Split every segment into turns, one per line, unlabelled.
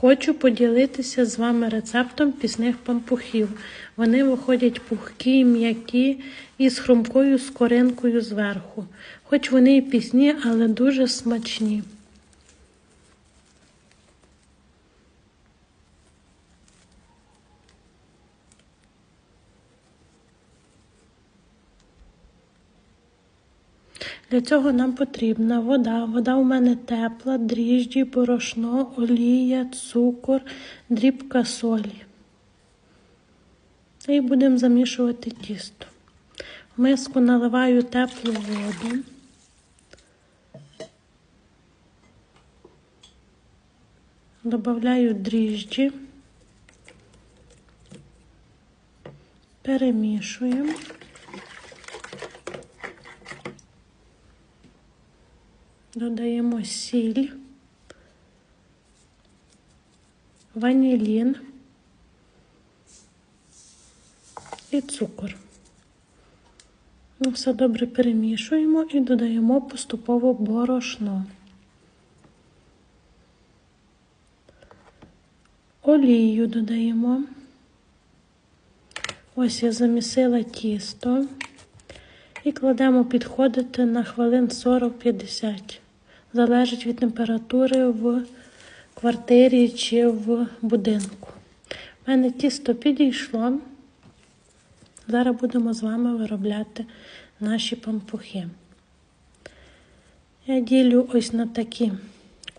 Хочу поділитися з вами рецептом пісних пампухів. Вони виходять пухкі, м'які і з хрумкою скоринкою зверху. Хоч вони і пісні, але дуже смачні. Для цього нам потрібна вода. Вода у мене тепла, дріжджі, борошно, олія, цукор, дрібка солі. І будемо замішувати тісто. В миску наливаю теплу воду. Добавляю дріжджі. Перемішуємо. Додаємо сіль, ванілін і цукор. Ну, Все добре перемішуємо і додаємо поступово борошно. Олію додаємо. Ось я замісила тісто і кладемо підходити на хвилин 40-50. Залежить від температури в квартирі чи в будинку. У мене тісто підійшло. Зараз будемо з вами виробляти наші пампухи. Я ділю ось на такі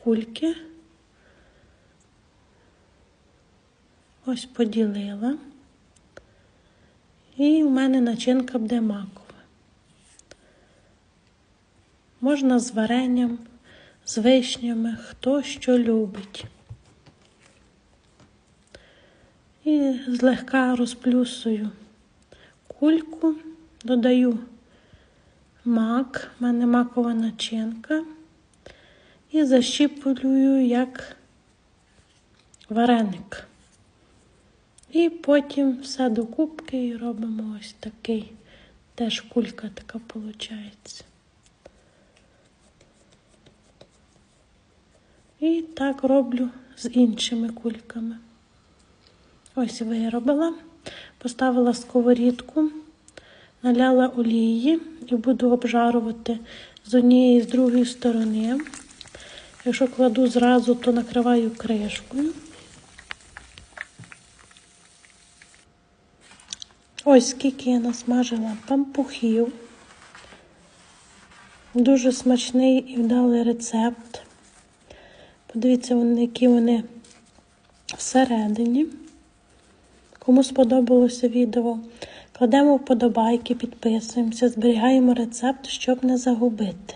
кульки. Ось поділила. І в мене начинка буде макова. Можна з варенням, з вишнями, хто що любить. І злегка розплюсую кульку, додаю мак, в мене макова начинка, і защіплюю як вареник. І потім все до кубки і робимо ось такий, теж кулька така виходить. І так роблю з іншими кульками. Ось виробила, поставила сковорідку, наляла олії і буду обжарувати з однієї і з другої сторони. Якщо кладу зразу, то накриваю кришкою. Ось скільки я насмажила пампухів. Дуже смачний і вдалий рецепт. Подивіться, які вони всередині. Кому сподобалося відео, кладемо вподобайки, підписуємося, зберігаємо рецепт, щоб не загубити.